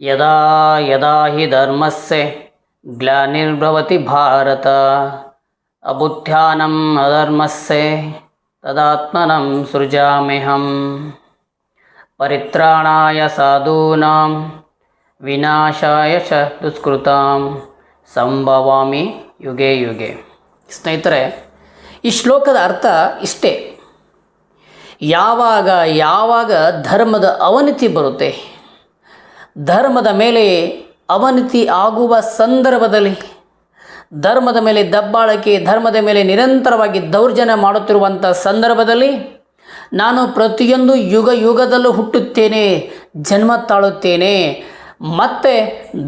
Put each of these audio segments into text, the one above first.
ಯದಾ ಯದಾ ಹಿ ಧರ್ಮಸ್ಯ ಗ್ಲಾನಿರ್ಭವತಿ ಭಾರತ ಅಬುಧ್ಯಾನಂ ಅಧರ್ಮಸ್ಯ ತದಾತ್ಮನಂ ಸೃಜಾಮ್ಯಹಂ ಪರಿತ್ರಾಣಾಯ ಸಾಧೂನಾಂ ವಿನಾಶಾಯ ಚ ದುಷ್ಕೃತಾಂ ಸಂಭವಾಮಿ ಯುಗೆ ಯುಗೆ ಸ್ನೇಹಿತರೆ, ಈ ಶ್ಲೋಕದ ಅರ್ಥ ಇಷ್ಟೇ. ಯಾವಾಗ ಯಾವಾಗ ಧರ್ಮದ ಅವನತಿ ಬರುತ್ತೆ ಧರ್ಮದ ಮೇಲೆ ಅವನತಿ ಆಗುವ ಸಂದರ್ಭದಲ್ಲಿ ಧರ್ಮದ ಮೇಲೆ ದಬ್ಬಾಳಿಕೆ, ಧರ್ಮದ ಮೇಲೆ ನಿರಂತರವಾಗಿ ದೌರ್ಜನ್ಯ ಮಾಡುತ್ತಿರುವಂಥ ಸಂದರ್ಭದಲ್ಲಿ ನಾನು ಪ್ರತಿಯೊಂದು ಯುಗ ಯುಗದಲ್ಲೂ ಹುಟ್ಟುತ್ತೇನೆ, ಜನ್ಮ ತಾಳುತ್ತೇನೆ, ಮತ್ತೆ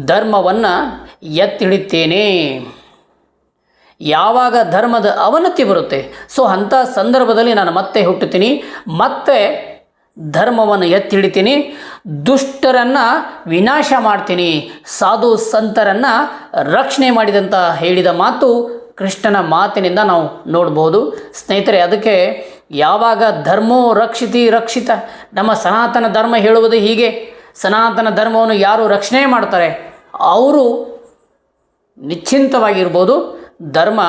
ಧರ್ಮವನ್ನು ಎತ್ತಿಡುತ್ತೇನೆ ಯಾವಾಗ ಧರ್ಮದ ಅವನತಿ ಬರುತ್ತೆ, ಸೊ ಅಂಥ ಸಂದರ್ಭದಲ್ಲಿ ನಾನು ಮತ್ತೆ ಹುಟ್ಟುತ್ತೀನಿ, ಮತ್ತೆ ಧರ್ಮವನ್ನು ಎತ್ತಿಡಿತೀನಿ ದುಷ್ಟರನ್ನು ವಿನಾಶ ಮಾಡ್ತೀನಿ, ಸಾಧು ಸಂತರನ್ನು ರಕ್ಷಣೆ ಮಾಡಿದಂತ ಹೇಳಿದ ಮಾತು ಕೃಷ್ಣನ ಮಾತಿನಿಂದ ನಾವು ನೋಡ್ಬೋದು. ಸ್ನೇಹಿತರೆ, ಅದಕ್ಕೆ ಯಾವಾಗ ಧರ್ಮೋ ರಕ್ಷಿತಿ ರಕ್ಷಿತ? ನಮ್ಮ ಸನಾತನ ಧರ್ಮ ಹೇಳುವುದು ಹೀಗೆ. ಸನಾತನ ಧರ್ಮವನ್ನು ಯಾರು ರಕ್ಷಣೆ ಮಾಡ್ತಾರೆ? ಅವರು ನಿಶ್ಚಿಂತವಾಗಿರ್ಬೋದು. ಧರ್ಮ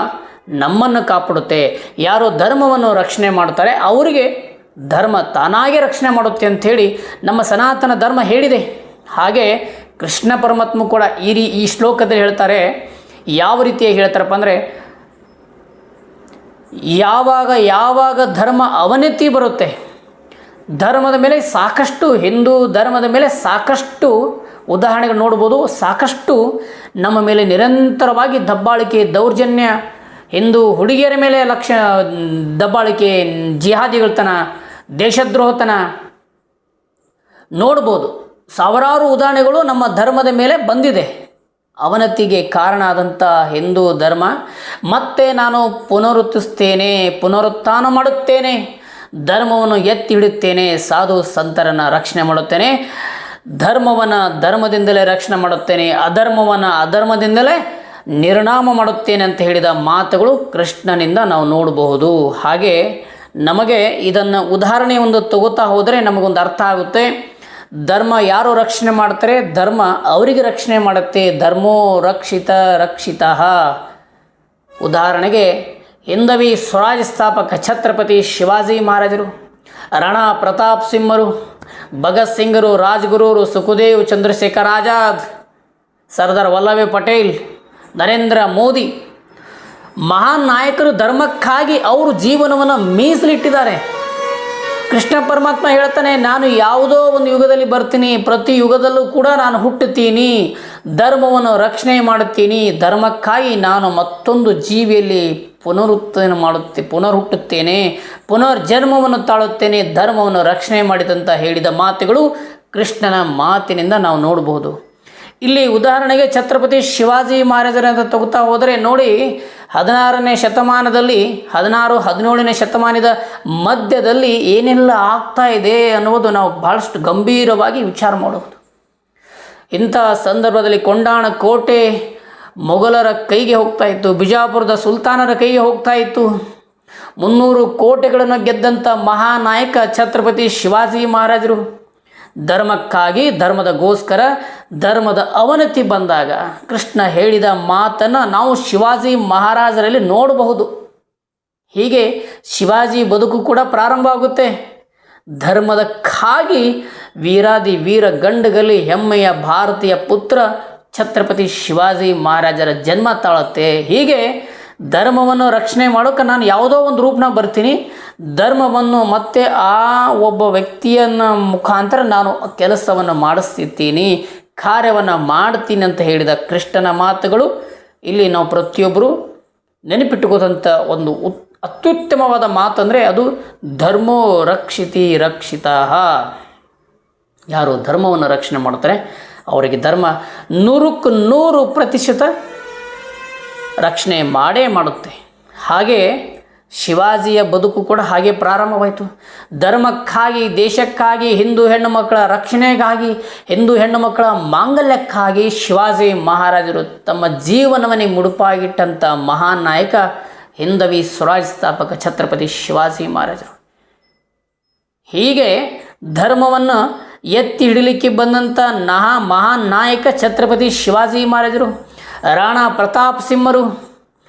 ನಮ್ಮನ್ನು ಕಾಪಾಡುತ್ತೆ. ಯಾರು ಧರ್ಮವನ್ನು ರಕ್ಷಣೆ ಮಾಡ್ತಾರೆ, ಅವರಿಗೆ ಧರ್ಮ ತಾನಾಗೆ ರಕ್ಷಣೆ ಮಾಡುತ್ತೆ ಅಂಥೇಳಿ ನಮ್ಮ ಸನಾತನ ಧರ್ಮ ಹೇಳಿದೆ. ಹಾಗೆ ಕೃಷ್ಣ ಪರಮಾತ್ಮ ಕೂಡ ಈ ರೀ, ಈ ಶ್ಲೋಕದಲ್ಲಿ ಹೇಳ್ತಾರೆ, ಯಾವ ರೀತಿಯಾಗಿ ಹೇಳ್ತಾರಪ್ಪ ಅಂದರೆ, ಯಾವಾಗ ಯಾವಾಗ ಧರ್ಮ ಅವನತಿ ಬರುತ್ತೆ, ಧರ್ಮದ ಮೇಲೆ ಸಾಕಷ್ಟು, ಹಿಂದೂ ಧರ್ಮದ ಮೇಲೆ ಸಾಕಷ್ಟು ಉದಾಹರಣೆಗಳು ನೋಡ್ಬೋದು, ಸಾಕಷ್ಟು ನಮ್ಮ ಮೇಲೆ ನಿರಂತರವಾಗಿ ದಬ್ಬಾಳಿಕೆ, ದೌರ್ಜನ್ಯ, ಹಿಂದೂ ಹುಡುಗಿಯರ ಮೇಲೆ ಲಕ್ಷ, ದಬ್ಬಾಳಿಕೆ, ಜಿಹಾದಿಗಳತನ ದೇಶದ್ರೋಹತನ ನೋಡ್ಬೋದು. ಸಾವಿರಾರು ಉದಾಹರಣೆಗಳು ನಮ್ಮ ಧರ್ಮದ ಮೇಲೆ ಬಂದಿದೆ. ಅವನತಿಗೆ ಕಾರಣ ಆದಂಥ ಹಿಂದೂ ಧರ್ಮ, ಮತ್ತೆ ನಾನು ಪುನರುತ್ತಿಸ್ತೇನೆ ಪುನರುತ್ಥಾನ ಮಾಡುತ್ತೇನೆ, ಧರ್ಮವನ್ನು ಎತ್ತಿ ಹಿಡುತ್ತೇನೆ ಸಾಧು ಸಂತರನ್ನು ರಕ್ಷಣೆ ಮಾಡುತ್ತೇನೆ, ಧರ್ಮವನ್ನು ಧರ್ಮದಿಂದಲೇ ರಕ್ಷಣೆ ಮಾಡುತ್ತೇನೆ, ಅಧರ್ಮವನ್ನು ಅಧರ್ಮದಿಂದಲೇ ನಿರ್ನಾಮ ಮಾಡುತ್ತೇನೆ ಅಂತ ಹೇಳಿದ ಮಾತುಗಳು ಕೃಷ್ಣನಿಂದ ನಾವು ನೋಡಬಹುದು. ಹಾಗೆ ನಮಗೆ ಇದನ್ನು ಉದಾಹರಣೆ ಒಂದು ತಗೋತಾ ಹೋದರೆ ನಮಗೊಂದು ಅರ್ಥ ಆಗುತ್ತೆ. ಧರ್ಮ ಯಾರು ರಕ್ಷಣೆ ಮಾಡ್ತಾರೆ? ಧರ್ಮ ಅವರಿಗೆ ರಕ್ಷಣೆ ಮಾಡುತ್ತೆ. ಧರ್ಮೋ ರಕ್ಷಿತ ರಕ್ಷಿತ. ಉದಾಹರಣೆಗೆ ಹಿಂದವಿ ಸ್ವರಾಜ್ ಸ್ಥಾಪಕ ಛತ್ರಪತಿ ಶಿವಾಜಿ ಮಹಾರಾಜರು, ರಾಣಾ ಪ್ರತಾಪ್ ಸಿಂಹರು, ಭಗತ್ ಸಿಂಗರು, ರಾಜ್ಗುರೂರು, ಸುಖದೇವ್ ಚಂದ್ರಶೇಖರ್ ಆಜಾದ್, ಸರ್ದಾರ್ ವಲ್ಲಭಾಯ್ ಪಟೇಲ್, ನರೇಂದ್ರ ಮೋದಿ ಮಹಾನ್ ನಾಯಕರು ಧರ್ಮಕ್ಕಾಗಿ ಅವರು ಜೀವನವನ್ನು ಮೀಸಲಿಟ್ಟಿದ್ದಾರೆ. ಕೃಷ್ಣ ಪರಮಾತ್ಮ ಹೇಳ್ತಾನೆ, ನಾನು ಯಾವುದೋ ಒಂದು ಯುಗದಲ್ಲಿ ಬರ್ತೀನಿ, ಪ್ರತಿ ಯುಗದಲ್ಲೂ ಕೂಡ ನಾನು ಹುಟ್ಟುತ್ತೀನಿ, ಧರ್ಮವನ್ನು ರಕ್ಷಣೆ ಮಾಡುತ್ತೀನಿ, ಧರ್ಮಕ್ಕಾಗಿ ನಾನು ಮತ್ತೊಂದು ಜೀವಿಯಲ್ಲಿ ಪುನರುತ್ಥಾನ ಮಾಡುತ್ತೆ ಪುನರ್ ಹುಟ್ಟುತ್ತೇನೆ ಪುನರ್ಜನ್ಮವನ್ನು ತಾಳುತ್ತೇನೆ, ಧರ್ಮವನ್ನು ರಕ್ಷಣೆ ಮಾಡಿದಂತ ಹೇಳಿದ ಮಾತುಗಳು ಕೃಷ್ಣನ ಮಾತಿನಿಂದ ನಾವು ನೋಡಬಹುದು. ಇಲ್ಲಿ ಉದಾಹರಣೆಗೆ ಛತ್ರಪತಿ ಶಿವಾಜಿ ಮಹಾರಾಜರಂತ ತಗೋತಾ ಹೋದರೆ ನೋಡಿ ಹದಿನಾರನೇ ಶತಮಾನದಲ್ಲಿ, ಹದಿನಾರು, ಹದಿನೇಳನೇ ಶತಮಾನದ ಮಧ್ಯದಲ್ಲಿ ಏನೆಲ್ಲ ಆಗ್ತಾ ಇದೆ ಅನ್ನುವುದು ನಾವು ಭಾಳಷ್ಟು ಗಂಭೀರವಾಗಿ ವಿಚಾರ ಮಾಡಬಹುದು ಇಂಥ ಸಂದರ್ಭದಲ್ಲಿ ಕೊಂಡಾಣ ಕೋಟೆ ಮೊಘಲರ ಕೈಗೆ ಹೋಗ್ತಾ ಇತ್ತು, ಬಿಜಾಪುರದ ಸುಲ್ತಾನರ ಕೈಗೆ ಹೋಗ್ತಾ ಇತ್ತು. ಮುನ್ನೂರು ಕೋಟೆಗಳನ್ನು ಗೆದ್ದಂಥ ಮಹಾನಾಯಕ ಛತ್ರಪತಿ ಶಿವಾಜಿ ಮಹಾರಾಜರು ಧರ್ಮಕ್ಕಾಗಿ ಧರ್ಮದ ಗೋಸ್ಕರ ಧರ್ಮದ ಅವನತಿ ಬಂದಾಗ ಕೃಷ್ಣ ಹೇಳಿದ ಮಾತನ್ನು ನಾವು ಶಿವಾಜಿ ಮಹಾರಾಜರಲ್ಲಿ ನೋಡಬಹುದು. ಹೀಗೆ ಶಿವಾಜಿ ಬದುಕು ಕೂಡ ಪ್ರಾರಂಭ ಆಗುತ್ತೆ. ಧರ್ಮದಕ್ಕಾಗಿ ವೀರಾದಿ ವೀರ ಗಂಡಗಲಿ ಹೆಮ್ಮೆಯ ಭಾರತೀಯ ಪುತ್ರ ಛತ್ರಪತಿ ಶಿವಾಜಿ ಮಹಾರಾಜರ ಜನ್ಮ ತಾಳುತ್ತೆ. ಹೀಗೆ ಧರ್ಮವನ್ನು ರಕ್ಷಣೆ ಮಾಡೋಕೆ ನಾನು ಯಾವುದೋ ಒಂದು ರೂಪನ ಬರ್ತೀನಿ. ಧರ್ಮವನ್ನು ಮತ್ತೆ ಆ ಒಬ್ಬ ವ್ಯಕ್ತಿಯನ್ನ ಮುಖಾಂತರ ನಾನು ಕೆಲಸವನ್ನು ಮಾಡಿಸ್ತಿದ್ದೀನಿ ಕಾರ್ಯವನ್ನು ಮಾಡ್ತೀನಿ ಅಂತ ಹೇಳಿದ ಕೃಷ್ಣನ ಮಾತುಗಳು ಇಲ್ಲಿ ನಾವು ಪ್ರತಿಯೊಬ್ಬರು ನೆನಪಿಟ್ಟುಕೋದಂಥ ಒಂದು ಉತ್, ಅತ್ಯುತ್ತಮವಾದ ಮಾತಂದರೆ ಅದು ಧರ್ಮೋ ರಕ್ಷಿತಿ ರಕ್ಷಿತ ಯಾರು ಧರ್ಮವನ್ನು ರಕ್ಷಣೆ ಮಾಡ್ತಾರೆ? ಅವರಿಗೆ ಧರ್ಮ ನೂರಕ್ಕೆ ನೂರು ಪ್ರತಿಶತ ರಕ್ಷಣೆ ಮಾಡೇ ಮಾಡುತ್ತೆ. ಹಾಗೆ ಶಿವಾಜಿಯ ಬದುಕು ಕೂಡ ಹಾಗೆ ಪ್ರಾರಂಭವಾಯಿತು. ಧರ್ಮಕ್ಕಾಗಿ, ದೇಶಕ್ಕಾಗಿ, ಹಿಂದೂ ಹೆಣ್ಣು ಮಕ್ಕಳ ರಕ್ಷಣೆಗಾಗಿ, ಹಿಂದೂ ಹೆಣ್ಣು ಮಕ್ಕಳ ಮಾಂಗಲ್ಯಕ್ಕಾಗಿ ಶಿವಾಜಿ ಮಹಾರಾಜರು ತಮ್ಮ ಜೀವನವನ್ನೇ ಮುಡುಪಾಗಿಟ್ಟಂಥ ಮಹಾನ್ ನಾಯಕ, ಹಿಂದವಿ ಸ್ವರಾಜ್ ಸ್ಥಾಪಕ ಛತ್ರಪತಿ ಶಿವಾಜಿ ಮಹಾರಾಜರು. ಹೀಗೆ ಧರ್ಮವನ್ನು ಎತ್ತಿ ಹಿಡಿಲಿಕ್ಕೆ ಬಂದಂಥ ನಹಾ ಮಹಾನ್ ನಾಯಕ ಛತ್ರಪತಿ ಶಿವಾಜಿ ಮಹಾರಾಜರು, ರಾಣಾ ಪ್ರತಾಪ್ ಸಿಂಹರು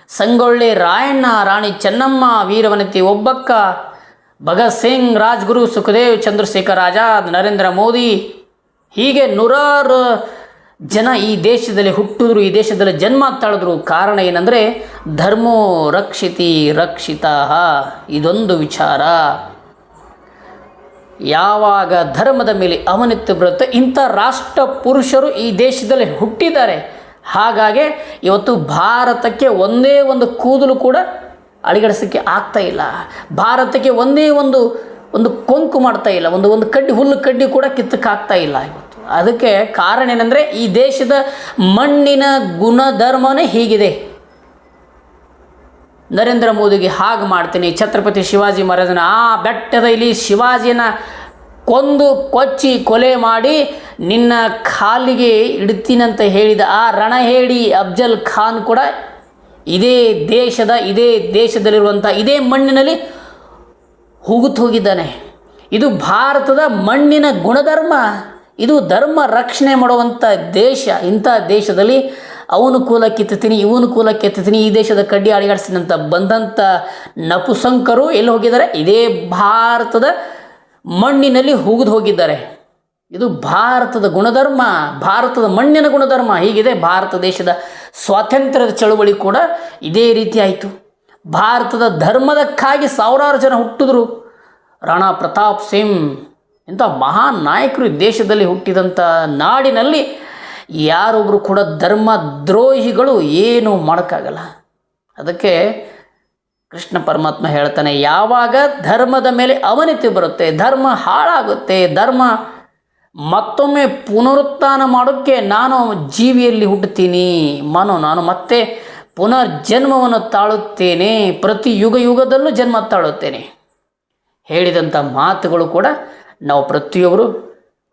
ಸಂಗೊಳ್ಳಿ ರಾಯಣ್ಣ, ರಾಣಿ ಚೆನ್ನಮ್ಮ, ವೀರವನತಿ ಒಬ್ಬಕ್ಕ, ಭಗತ್ ಸಿಂಗ್, ರಾಜ್ಗುರು ಸುಖದೇವ್, ಚಂದ್ರಶೇಖರ್ ಆಜಾದ್ ನರೇಂದ್ರ ಮೋದಿ. ಹೀಗೆ ನೂರಾರು ಜನ ಈ ದೇಶದಲ್ಲಿ ಹುಟ್ಟಿದ್ರು, ಈ ದೇಶದಲ್ಲಿ ಜನ್ಮ ತಾಳಿದ್ರು. ಕಾರಣ ಏನಂದರೆ, ಧರ್ಮೋ ರಕ್ಷಿತಿ ರಕ್ಷಿತ. ಇದೊಂದು ವಿಚಾರ. ಯಾವಾಗ ಧರ್ಮದ ಮೇಲೆ ಅವನತಿ ಬರುತ್ತೆ ಇಂಥ ರಾಷ್ಟ್ರ ಪುರುಷರು ಈ ದೇಶದಲ್ಲಿ ಹುಟ್ಟಿದ್ದಾರೆ. ಹಾಗಾಗಿ ಇವತ್ತು ಭಾರತಕ್ಕೆ ಒಂದೇ ಒಂದು ಕೂದಲು ಕೂಡ ಅಳಿಗಡಿಸೋಕ್ಕೆ ಆಗ್ತಾ ಇಲ್ಲ. ಭಾರತಕ್ಕೆ ಒಂದೇ ಒಂದು ಒಂದು ಕೊಂಕು ಮಾಡ್ತಾ ಇಲ್ಲ. ಒಂದು ಒಂದು ಕಡ್ಡಿ, ಹುಲ್ಲು ಕಡ್ಡಿ ಕೂಡ ಕಿತ್ತಕ್ಕಾಗ್ತಾ ಇಲ್ಲ ಇವತ್ತು. ಅದಕ್ಕೆ ಕಾರಣ ಏನಂದರೆ ಈ ದೇಶದ ಮಣ್ಣಿನ ಗುಣಧರ್ಮನೇ ಹೀಗಿದೆ. ನರೇಂದ್ರ ಮೋದಿಗೆ ಹಾಗೆ ಮಾಡ್ತೀನಿ. ಛತ್ರಪತಿ ಶಿವಾಜಿ ಮಹಾರಾಜನ ಆ ಬೆಟ್ಟದ ಇಲ್ಲಿ ಶಿವಾಜಿನ ಕೊಂದು ಕೊಚ್ಚಿ ಕೊಲೆ ಮಾಡಿ ನಿನ್ನ ಕಾಲಿಗೆ ಇಡ್ತೀನಂತ ಹೇಳಿದ ಆ ರಣಹೇಡಿ ಅಫ್ಜಲ್ ಖಾನ್ ಕೂಡ ಇದೇ ದೇಶದ, ಇದೇ ದೇಶದಲ್ಲಿರುವಂಥ ಇದೇ ಮಣ್ಣಿನಲ್ಲಿ ಹೋಗುತ್ತ ಹೋಗಿದ್ದಾನೆ ಇದು ಭಾರತದ ಮಣ್ಣಿನ ಗುಣಧರ್ಮ. ಇದು ಧರ್ಮ ರಕ್ಷಣೆ ಮಾಡುವಂಥ ದೇಶ. ಇಂಥ ದೇಶದಲ್ಲಿ ಅವನು ಕೂಲ ಕಿತ್ತುತ್ತೀನಿ ಇವನು ಕೂಲ ಕೆತ್ತುತ್ತೀನಿ ಈ ದೇಶದ ಕಡ್ಡಿ ಅಡಿಗಾಡಿಸ್ತೀನಿ ಅಂತ ಬಂದಂಥ ನಪುಸಂಕರು ಎಲ್ಲಿ ಹೋಗಿದ್ದಾರೆ? ಇದೇ ಭಾರತದ ಮಣ್ಣಿನಲ್ಲಿ ಹುಗಿದು ಹೋಗಿದ್ದಾರೆ. ಇದು ಭಾರತದ ಗುಣಧರ್ಮ, ಭಾರತದ ಮಣ್ಣಿನ ಗುಣಧರ್ಮ. ಹೀಗಿದೆ, ಭಾರತ ದೇಶದ ಸ್ವಾತಂತ್ರ್ಯದ ಚಳುವಳಿ ಕೂಡ ಇದೇ ರೀತಿ ಆಯಿತು. ಭಾರತದ ಧರ್ಮದಕ್ಕಾಗಿ ಸಾವಿರಾರು ಜನ ಹುಟ್ಟಿದ್ರು. ರಾಣಾ ಪ್ರತಾಪ್ ಸಿಂಗ್, ಇಂಥ ಮಹಾನ್ ನಾಯಕರು ದೇಶದಲ್ಲಿ ಹುಟ್ಟಿದಂಥ ನಾಡಿನಲ್ಲಿ ಯಾರೊಬ್ಬರು ಕೂಡ ಧರ್ಮ ದ್ರೋಹಿಗಳು ಏನೂ ಮಾಡೋಕ್ಕಾಗಲ್ಲ. ಅದಕ್ಕೆ ಕೃಷ್ಣ ಪರಮಾತ್ಮ ಹೇಳ್ತಾನೆ, ಯಾವಾಗ ಧರ್ಮದ ಮೇಲೆ ಅವನತಿ ಬರುತ್ತೆ, ಧರ್ಮ ಹಾಳಾಗುತ್ತೆ, ಧರ್ಮ ಮತ್ತೊಮ್ಮೆ ಪುನರುತ್ಥಾನ ಮಾಡೋಕ್ಕೆ ನಾನು ಜೀವಿಯಲ್ಲಿ ಹುಟ್ಟುತ್ತೀನಿ, ಮನೋ, ನಾನು ಮತ್ತೆ ಪುನರ್ಜನ್ಮವನ್ನು ತಾಳುತ್ತೇನೆ, ಪ್ರತಿ ಯುಗ ಯುಗದಲ್ಲೂ ಜನ್ಮ ತಾಳುತ್ತೇನೆ. ಹೇಳಿದಂಥ ಮಾತುಗಳು ಕೂಡ ನಾವು ಪ್ರತಿಯೊಬ್ಬರು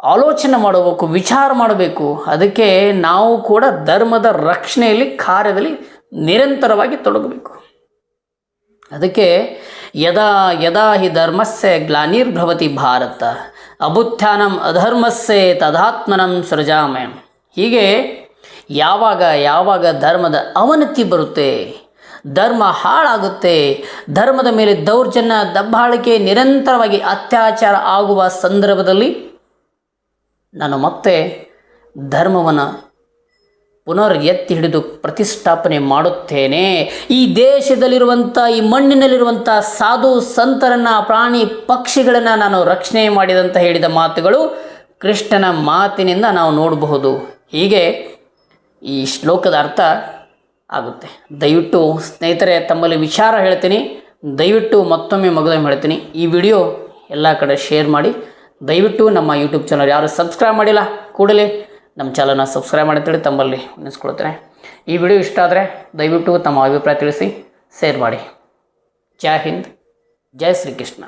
ಆಲೋಚನೆ ಮಾಡಬೇಕು, ವಿಚಾರ ಮಾಡಬೇಕು. ಅದಕ್ಕೆ ನಾವು ಕೂಡ ಧರ್ಮದ ರಕ್ಷಣೆಯಲ್ಲಿ ಕಾರ್ಯದಲ್ಲಿ ನಿರಂತರವಾಗಿ ತೊಡಗಬೇಕು. ಅದಕ್ಕೆ ಯದಾ ಯದಾ ಹಿ ಧರ್ಮಸ್ಯ ಗ್ಲಾನಿರ್ಭವತಿ ಭಾರತ ಅಬುತ್ಥಾನಂ ಅಧರ್ಮಸ್ಸೆ ತದಾತ್ಮನಂ ಸೃಜಾಮೆ ಹೀಗೆ ಯಾವಾಗ ಯಾವಾಗ ಧರ್ಮದ ಅವನತಿ ಬರುತ್ತೆ, ಧರ್ಮ ಹಾಳಾಗುತ್ತೆ, ಧರ್ಮದ ಮೇಲೆ ದೌರ್ಜನ್ಯ, ದಬ್ಬಾಳಿಕೆ, ನಿರಂತರವಾಗಿ ಅತ್ಯಾಚಾರ ಆಗುವ ಸಂದರ್ಭದಲ್ಲಿ ನಾನು ಮತ್ತೆ ಧರ್ಮವನ್ನು ಪುನರ್ ಎತ್ತಿ ಹಿಡಿದು ಪ್ರತಿಷ್ಠಾಪನೆ ಮಾಡುತ್ತೇನೆ. ಈ ದೇಶದಲ್ಲಿರುವಂಥ ಈ ಮಣ್ಣಿನಲ್ಲಿರುವಂಥ ಸಾಧು ಸಂತರನ್ನು, ಪ್ರಾಣಿ ಪಕ್ಷಿಗಳನ್ನು ನಾನು ರಕ್ಷಣೆ ಮಾಡಿದಂತ ಹೇಳಿದ ಮಾತುಗಳು ಕೃಷ್ಣನ ಮಾತಿನಿಂದ ನಾವು ನೋಡಬಹುದು. ಹೀಗೆ ಈ ಶ್ಲೋಕದ ಅರ್ಥ ಆಗುತ್ತೆ. ದಯವಿಟ್ಟು ಸ್ನೇಹಿತರೆ, ತಮ್ಮಲ್ಲಿ ವಿಚಾರ ಹೇಳ್ತೀನಿ. ದಯವಿಟ್ಟು ಮತ್ತೊಮ್ಮೆ ಮಗದೊಮ್ಮೆ ಹೇಳ್ತೀನಿ. ಈ ವಿಡಿಯೋ ಎಲ್ಲ ಕಡೆ ಶೇರ್ ಮಾಡಿ. ದಯವಿಟ್ಟು ನಮ್ಮ ಯೂಟ್ಯೂಬ್ ಚಾನಲ್ ಯಾರು ಸಬ್ಸ್ಕ್ರೈಬ್ ಮಾಡಿಲ್ಲ, ಕೂಡಲೇ ನಮ್ಮ ಚಾನಲ್ನ ಸಬ್ಸ್ಕ್ರೈಬ್ ಮಾಡಿ ತಮ್ಮಲ್ಲಿ ನೆನೆಸ್ಕೊಳ್ತೇನೆ ಈ ವಿಡಿಯೋ ಇಷ್ಟ ಆದರೆ ದಯವಿಟ್ಟು ತಮ್ಮ ಅಭಿಪ್ರಾಯ ತಿಳಿಸಿ ಶೇರ್ ಮಾಡಿ. ಜೈ ಹಿಂದ್, ಜೈ ಶ್ರೀಕೃಷ್ಣ.